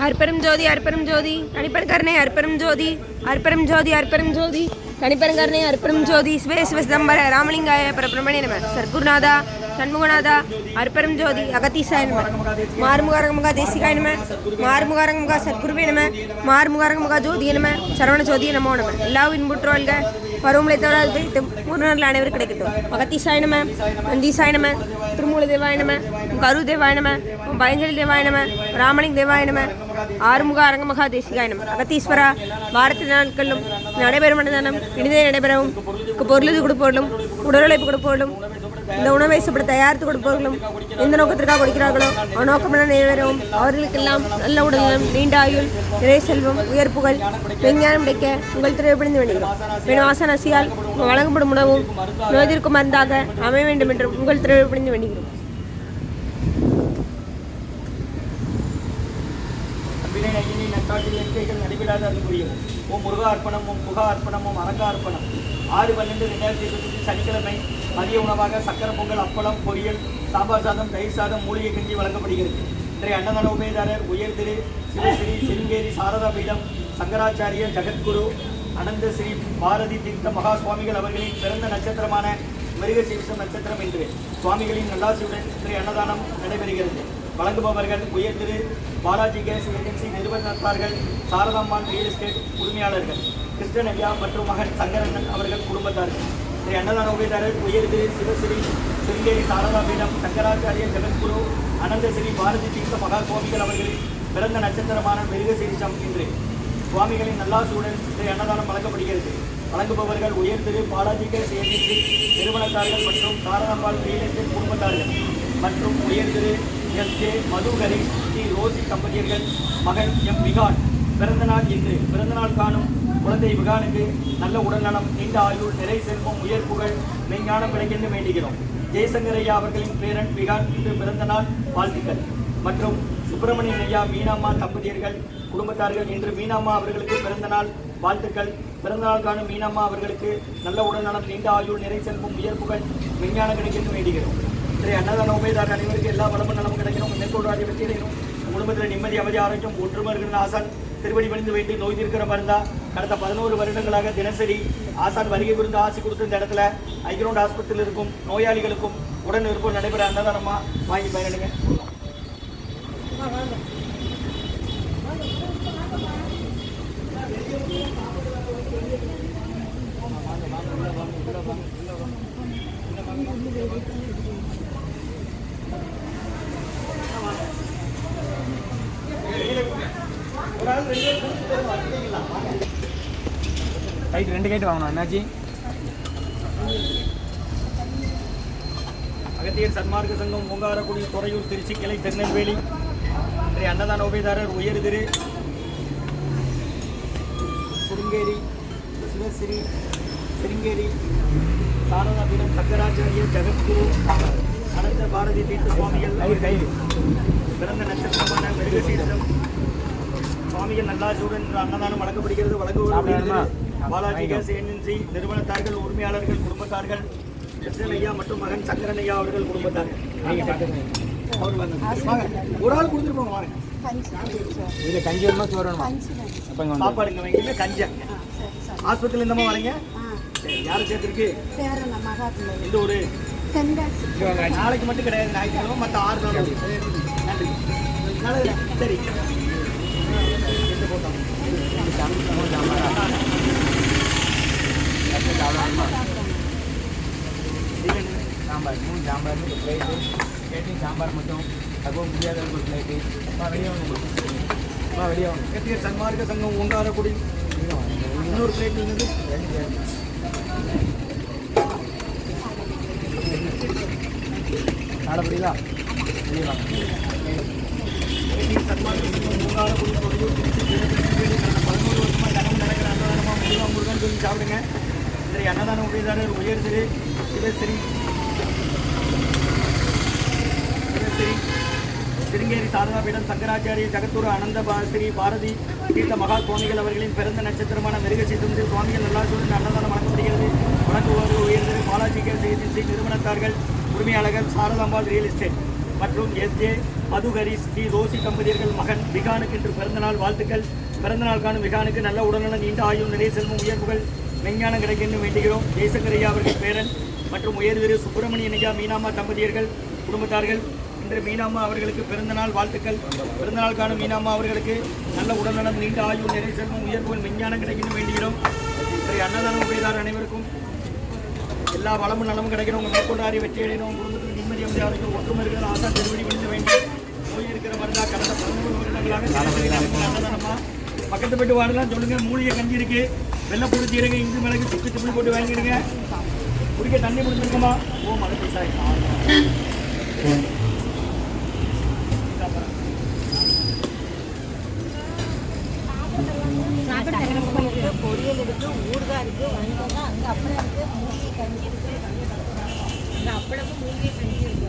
அற்பெரும் ஜோதி அற்பெரும் ஜோதி தனிப்பெரும் கருணை அற்பெரும் ஜோதி அற்பெரும் ஜோதி அற்பெரும் ஜோதி தனிப்பெரும் கருணை அற்பெரும் ஜோதி சிவே சிவ சிதம்பர ராமலிங்காய பரபிரமணே நம. சர்க்குருநாதா. சண்முகநாதா அற்பரம் ஜோதி அகத்தீசாய நம. மாறுமுகாரங்கமுகா தேசிகாய நம. மாறுமுகாரங்கமுகா சத்குருவே நம. மாறுமுகாரங்கமுகா ஜோதிய நம. சரவண ஜோதிய நமோ நம. எல்லா இன்புற்றோல்க பருவமலை தவறாது போயிட்டு முருகர்கள் அனைவரும் கிடைக்கட்டும். அகத்தீசாய நம நந்தீசாய நம திருமூல தேவாய நம கரு தேவாய நம பயஞ்சலி தேவாய நம ராமலிங்க தேவாய நம ஆறுமுக அரங்கமகா தேசிகாய நம. அகத்தீஸ்வரா பாரத நாட்களிலும் நடைபெறும் அன்னதானம் இனிதே நடைபெறவும். பொருளுது கொடுப்போடும் உடல் உழைப்பு கொடுப்பவர்களும் இந்த உணவை சாப்பிட தயாரித்து கொடுப்பவர்களும் எந்த நோக்கத்திற்காக கொடுக்கிறார்களோ அந்நோக்கமென நிறைவேறவும். அவர்களுக்கெல்லாம் நல்ல உடல்நலம் நீண்ட ஆயுள் நிறை செல்வம் உயர்ப்புகள் விஞ்ஞானம் கிடைக்க உங்கள் திரைப்படிந்து வேண்டுகிறோம். மேலும் ஆசனசியால் வழங்கப்படும் உணவும் நோய்திற்கு மருந்தாக அமைய வேண்டும் என்றும் உங்கள் திரைப்படிந்து வேண்டுகிறோம். நட்டாட்டில் எண்கைகள் நடைபெறாத அது புரியும். ஓம் முருகா அர்ப்பணம் ஓம் புகா அர்ப்பணம் ஓம் அரங்கா அர்ப்பணம் ஆறு பன்னெண்டு ரெண்டாயிரத்தி இருபத்தி சனிக்கிழமை மதிய உணவாக சக்கரை பொங்கல் அப்பளம் பொரியல் சாம்பார் சாதம் தயிர் சாதம் மூலிகை கஞ்சி வழங்கப்படுகிறது. இன்றைய அன்னதான உபயதாரர் உயர்திரு சிவஸ்ரீ சிருங்கேரி சாரதா பீடம் சங்கராச்சாரிய ஜெகத்குரு அனந்த ஸ்ரீ பாரதி தீர்த்த மகா சுவாமிகள் அவர்களின் பிறந்த நட்சத்திரமான மிருகசீரிஷம் நட்சத்திரம் என்று சுவாமிகளின் நல்லாசியுடன் இன்றைய அன்னதானம் நடைபெறுகிறது. வழங்குபவர்கள் உயர் திரு பாலாஜி கேஸ் ஏஜென்சி நிறுவனத்தார்கள் சாரதாம்பான் ரியல் எஸ்டேட் உரிமையாளர்கள் கிருஷ்ணன் ஐயா மற்றும் மகன் சங்கரண்ணன் அவர்கள் குடும்பத்தார்கள். ஸ்ரீ அன்னதான உபயதாரர் உயர்திரு சிவஸ்ரீ சிறுங்கேரி சாரதாபீடம் சங்கராச்சாரிய ஜெகத்குரு அனந்த ஸ்ரீ பாரதி தீர்த்த மகா சுவாமிகள் அவர்களின் பிறந்த நட்சத்திரமான மிருகசீரிஷம் இன்று. சுவாமிகளின் நல்லாசுடன் ஸ்ரீ அன்னதானம் வழங்கப்படுகிறது. வழங்குபவர்கள் உயர்திரு பாலாஜிக பாலாஜி கேஸ் நிறுவனத்தார்கள் மற்றும் சாரதாம்பாள் ரியல் எஸ்டேட் குடும்பத்தார்கள் மற்றும் உயர்திரு எஸ் ஜே மதுகரி ஸ்ரீ ரோசி தம்பதியர்கள் மகன் எம் விகான். பிறந்தநாள் இன்று. பிறந்தநாள் காணும் குழந்தை விகானுக்கு நல்ல உடல்நலம் நீண்ட ஆயுள் நிறை செல்வம் உயர் புகழ் மெய்ஞானம் கிடைக்கென்று வேண்டுகிறோம். ஜெயசங்கர் ஐயா அவர்களின் பேரன் விகான் இன்று பிறந்தநாள் வாழ்த்துக்கள். மற்றும் சுப்பிரமணியன் ஐயா மீனாம்மா தம்பதியர்கள் குடும்பத்தார்கள் இன்று மீனாம்மா அவர்களுக்கு பிறந்த நாள் வாழ்த்துக்கள். பிறந்தநாள் காணும் மீனாம்மா அவர்களுக்கு நல்ல உடல்நலம் நீண்ட ஆயுள் நிறை செல்வம் உயர் புகழ் விஞ்ஞானம் கிடைக்கணும் வேண்டுகிறோம். இன்றைய அன்னதான உபயதாரர் அனைவருக்கு எல்லா வளமும் நலமும் கிடைக்கணும். மேற்கொள்வாடி வெற்றியடையணும் குடும்பத்தில் நிம்மதி அமைதி ஆரோக்கியம் ஒற்றுமை இருக்கிற ஆசான் திருவடி பணிந்து வேண்டி நோய் தீர்க்கிற மருந்தா. கடந்த பதினோரு வருடங்களாக தினசரி ஆசான் வருகை விருந்து ஆசி கொடுத்த இந்த இடத்துல ஐக்ரௌண்ட் ஆஸ்பத்திரியில் இருக்கும் நோயாளிகளுக்கும் உடன் இருக்கும் நடைபெற அன்னதானமாக வாங்கி பயனடைங்க கைட்டு ரெண்டு கைட்டு வாங்கணும். என்னாச்சு? அகத்தியர் சன்மார்க்க சங்கம் ஓங்காரக்குடி துறையூர் திருச்சி கிளை திருநெல்வேலி. இன்றைய அன்னதான உபயதாரர் உயர் திரு சிருங்கேரி சிவஸ்ரீ சிருங்கேரி சாரதாபீடம் சங்கராச்சாரிய ஜெகத்குரு அனந்த பாரதி தீர்த்த சுவாமிகள் கயிறு கயிறு பிறந்த நட்சத்திரமான மிருகசீரிடம் சுவாமிகள் நல்லாசியுடன் இன்று அன்னதானம் வழங்கப்படுகிறது. வழங்குவது பாலாஜி கேஸ் ஏஜென்சி நிறுவனத்தார்கள் உரிமையாளர்கள் குடும்பத்தார்கள் கிருஷ்ணன் ஐயா மற்றும் மகன் சங்கரன் ஐயா அவர்கள் குடும்பத்தார்கள். ஒரு ஆள் கொடுத்துருப்போங்க வாங்க. இதில் கஞ்சி வேணுமா சோறு வேணுமா? சாப்பாடுங்க வைங்க. கஞ்சா. ஆஸ்பத்திரியில் இருந்தமா வரீங்க? யாரை சேர்த்துருக்கு? எந்த ஊரு? நாளைக்கு மட்டும் கிடையாது ஞாயிற்றுக்கிழமை மற்ற ஆறு நாள். நன்றி. சரி எந்த போட்டோம் சாம்பார் சாம்பார் ஒரு பிளேட்டு கேட்டிங் சாம்பார் மட்டும் அதுவும் முடியாத ஒரு பிளேட்டு வெளியே வாங்க அம்மா வெளியே வாங்க. கத்திய சன்மார்க்க சங்கம் ஓங்காரக்குடி இன்னொரு பிளேட் நீங்கள் சாட புரியுதா வெளியே வாங்க. சன்மார்க்க சங்கம் ஓங்காரக்குடி தொழில் பதினோரு வருஷமாக தனம் நடக்கிற அன்னதானமாக முருகா முருகன் சொல்லி சாப்பிடுங்க. இன்றைய அன்னதான உபயதாரர் உயர் திரு சிவஸ்ரீ சிவஸ்ரீ சிருங்கேரி சாரதாபீடம் சங்கராச்சாரிய ஜகத்தூர் அனந்த ஸ்ரீ பாரதி தீர்த்த மகா சுவாமிகள் அவர்களின் பிறந்த நட்சத்திரமான மிருகசீதந்து சுவாமிகள் நல்லாசூரின் அன்னதானம் வழங்கப்படுகிறது. வழங்குவோர் உயர்ந்தது பாலாஜி கேஸ் ஏஜென்சி நிறுவனத்தார்கள் உரிமையாளர்கள் சாரதாம்பாள் ரியல் எஸ்டேட் மற்றும் எஸ். ஜே. மதுகரி ஸ்ரீ ரோசி தம்பதியர்கள் மகன் விகானுக்கு இன்று பிறந்தநாள் வாழ்த்துக்கள். பிறந்தநாள் காணும் விகானுக்கு நல்ல உடல்நலம் நீண்ட ஆயுள் நிறைய செல்வம் உயர்வுகள் விஞ்ஞானம் கிடைக்கென்று வேண்டுகிறோம். தேசக்கரையா அவர்கள் பேரன் மற்றும் உயர் திரு சுப்பிரமணியன் ஐயா மீனாமா தம்பதியர்கள் குடும்பத்தார்கள். இன்று மீனாமா அவர்களுக்கு பிறந்தநாள் வாழ்த்துக்கள். பிறந்தநாள் காணும் மீனாமா அவர்களுக்கு நல்ல உடல்நலம் நீண்ட ஆயுள் நிறை செல்வம் உயர்வுகள் விஞ்ஞானம் கிடைக்கணும் வேண்டுகிறோம். இன்றைய அன்னதானம் உபயதார் அனைவருக்கும் எல்லா வளமும் நலமும் கிடைக்கணும். உங்கள் மேற்கொண்டாரி வெற்றி அடையணும். குடும்பத்துக்கு நிம்மதி அமைதியாக ஒற்றுமை இருக்கிற ஆசா திருவடி பண்ண வேண்டும் நோய் இருக்கிற மருந்தா கடந்த பதினொன்று வருடங்களாக அன்னதானமா? பக்கத்து போயிட்டு வாடலாம் சொல்லுங்கள் மூலிகை கஞ்சி இருக்கு. வெள்ளப்பூடு சீரகம் இஞ்சி மிளகு சுக்கு துப்பி போட்டு வாங்கிடுங்க. குடிக்க தண்ணி முடிஞ்சிருக்குமா ஓ மலை சாய். பொரியல் ஊர் ஊறுகாய் இருக்கு வந்தோம்னா அங்கே அப்பளம் இருக்கு மூலிகை கஞ்சி இருக்கு அங்கே அப்பளமும் மூலிகை கஞ்சி இருக்கு